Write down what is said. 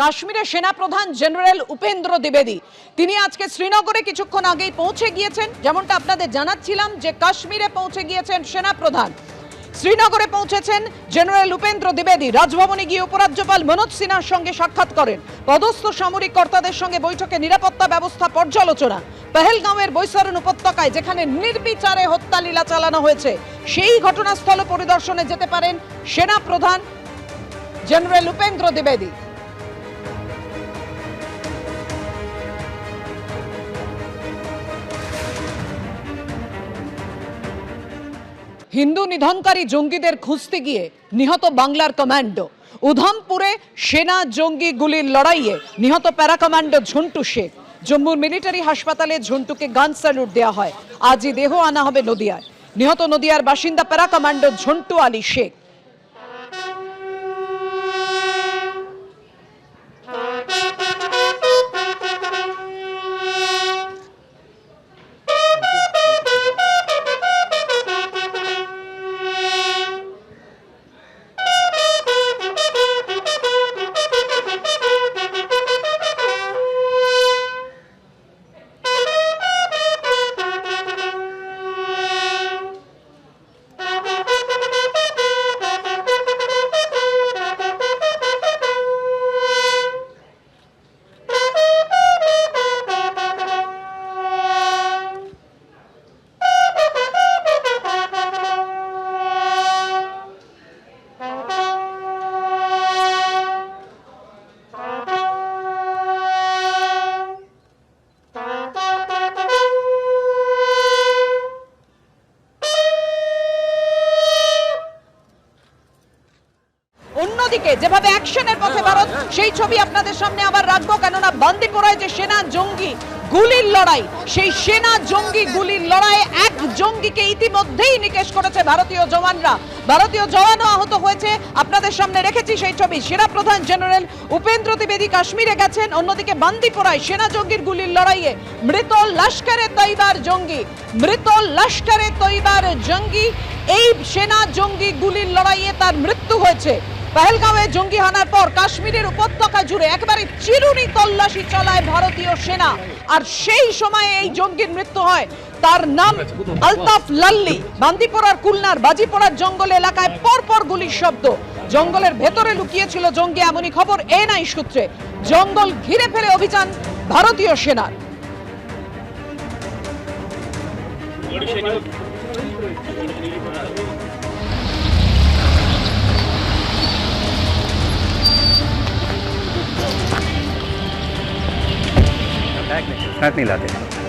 কাশ্মীরের সেনাপ্রধান জেনারেল উপেন্দ্র দ্বিবেদী। তিনি আজকে শ্রীনগরে কিছুক্ষণ আগেই পৌঁছে গিয়েছেন। যেমনটা আপনাদের জানাচ্ছিলাম যে কাশ্মীরে পৌঁছে গিয়েছেন সেনাপ্রধান। শ্রীনগরে পৌঁছেছেন জেনারেল উপেন্দ্র দ্বিবেদী। রাজভবনে গিয়ে উপরাজ্যপাল মনোজ সিনহার সঙ্গে সাক্ষাৎ করেন। পদস্থ সামরিক কর্তাদের সঙ্গে বৈঠকে নিরাপত্তা ব্যবস্থা পর্যালোচনা। পেহেলগাঁওয়ের বৈশারণ উপত্যকায় যেখানে নির্বিচারে হত্যা লীলা চালানো হয়েছে, সেই ঘটনাস্থল পরিদর্শনে যেতে পারেন সেনা প্রধান জেনারেল উপেন্দ্র দ্বিবেদী। হিন্দু নিধনকারী জঙ্গিদের খুঁজতে গিয়ে নিহত বাংলার কমান্ডো। উধমপুরে সেনা জঙ্গি গুলির লড়াইয়ে নিহত প্যারা কমান্ডো ঝন্টু শেখ। জম্মুর মিলিটারি হাসপাতালে ঝন্টুকে গান স্যালুট দেওয়া হয়। আজই দেহ আনা হবে নদিয়ায়। নিহত নদিয়ার বাসিন্দা প্যারা কমান্ডো ঝন্টু আলী শেখ। অন্য অন্যদিকে, যেভাবে অ্যাকশনের পথে ভারত, সেই ছবি আপনাদের সামনে আবার রাখব। কেননা বান্দিপোরায় যে সেনা জঙ্গি গুলির লড়াই, সেই সেনা জঙ্গি গুলির লড়াইয়ে এক জঙ্গিকে ইতিমধ্যেই নিকেশ করেছে ভারতীয় জওয়ানরা। ভারতীয় জওয়ানও আহত হয়েছে, আপনাদের সামনে রেখেছি সেই ছবি। সেনা প্রধান জেনারেল উপেন্দ্র দ্বিবেদী কাশ্মীরে গেছেন, অন্যদিকে বান্দিপোরায় সেনা জঙ্গির গুলির লড়াইয়ে মৃত লস্করে তৈবার জঙ্গি, মৃত লস্করে তৈবার জঙ্গি, এই সেনা জঙ্গি গুলির লড়াইয়ে তার মৃত্যু হয়েছে। পেহেলগাঁওয়ে জঙ্গি হানার পর কাশ্মীরের উপত্যকা জুড়ে একেবারে চিরুনি তল্লাশি চালায় ভারতীয় সেনা। আর সেই সময়ে এই জঙ্গির মৃত্যু হয়। তার নাম আলতাফ লাল্লি। বান্দিপোরার কুলনার বাজিপোরার জঙ্গল এলাকায় পরপর গুলির শব্দ। জঙ্গলের ভেতরে লুকিয়েছিল জঙ্গি এমনই খবর এনআই সূত্রে। জঙ্গল ঘিরে ফেলে অভিযান ভারতীয় সেনার। नहीं लाते।